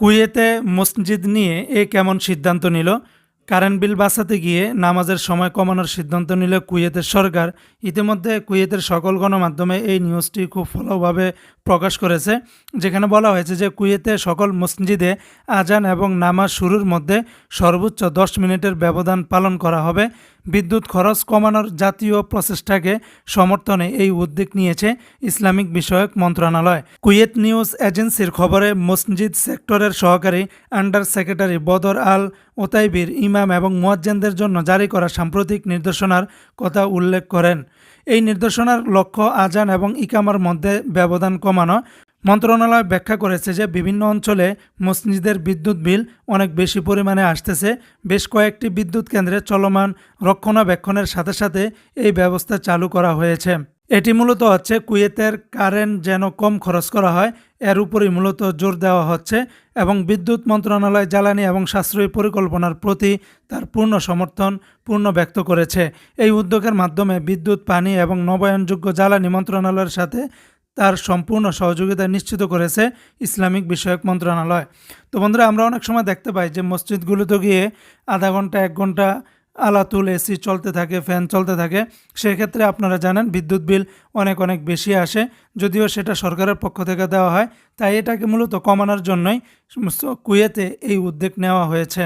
কুয়েতে মসজিদ নিয়ে এ কেমন সিদ্ধান্ত নিল? কারেন্ট বিল বাঁচাতে গিয়ে নামাজের সময় কমানোর সিদ্ধান্ত নিল কুয়েতের সরকার। ইতিমধ্যে কুয়েতের সকল গণমাধ্যমে এই নিউজটি খুব ফলোভাবে প্রকাশ করেছে। যেখানে বলা হয়েছে যে কুয়েতে সকল মসজিদে আজান এবং নামাজ শুরুর মধ্যে সর্বোচ্চ দশ মিনিটের ব্যবধান পালন করা হবে। বিদ্যুৎ খরচ কমানোর জাতীয় প্রচেষ্টাকে সমর্থনে এই উদ্যোগ নিয়েছে ইসলামিক বিষয়ক মন্ত্রণালয়। কুয়েত নিউজ এজেন্সির খবরে মসজিদ সেক্টরের সহকারী আন্ডার সেক্রেটারি বদর আল ওতাইবির ইমাম এবং মুয়াজ্জেনদের জন্য জারি করা সাম্প্রতিক নির্দেশনার কথা উল্লেখ করেন। এই নির্দেশনার লক্ষ্য আজান এবং ইকামার মধ্যে ব্যবধান কমানো মন্ত্রণালয় ব্যাখ্যা করেছে যে বিভিন্ন অঞ্চলে মসজিদের বিদ্যুৎ বিল অনেক বেশি পরিমাণে আসতেছে। বেশ কয়েকটি বিদ্যুৎ কেন্দ্রে চলমান রক্ষণাবেক্ষণের সাথে সাথে এই ব্যবস্থা চালু করা হয়েছে। এটি মূলত হচ্ছে কুয়েতের কারেন্ট যেন কম খরচ করা হয়, এর উপরই মূলত জোর দেওয়া হচ্ছে এবং বিদ্যুৎ মন্ত্রণালয়, জ্বালানি এবং সাশ্রয়ী পরিকল্পনার প্রতি তার পূর্ণ সমর্থন পূর্ণ ব্যক্ত করেছে। এই উদ্যোগের মাধ্যমে বিদ্যুৎ, পানি এবং নবায়নযোগ্য জ্বালানি মন্ত্রণালয়ের সাথে তার সম্পূর্ণ সহযোগিতা নিশ্চিত করেছে ইসলামিক বিষয়ক মন্ত্রণালয়। তো বন্ধুরা, আমরা অনেক সময় দেখতে পাই যে মসজিদগুলোতে গিয়ে আধা ঘণ্টা, এক ঘণ্টা আলাতুল এসি চলতে থাকে, ফ্যান চলতে থাকে। সেক্ষেত্রে আপনারা জানেন বিদ্যুৎ বিল অনেক অনেক বেশি আসে। যদিও সেটা সরকারের পক্ষ থেকে দেওয়া হয়, তাই এটাকে মূলত কমানোর জন্যই কুয়েতে এই উদ্যোগ নেওয়া হয়েছে।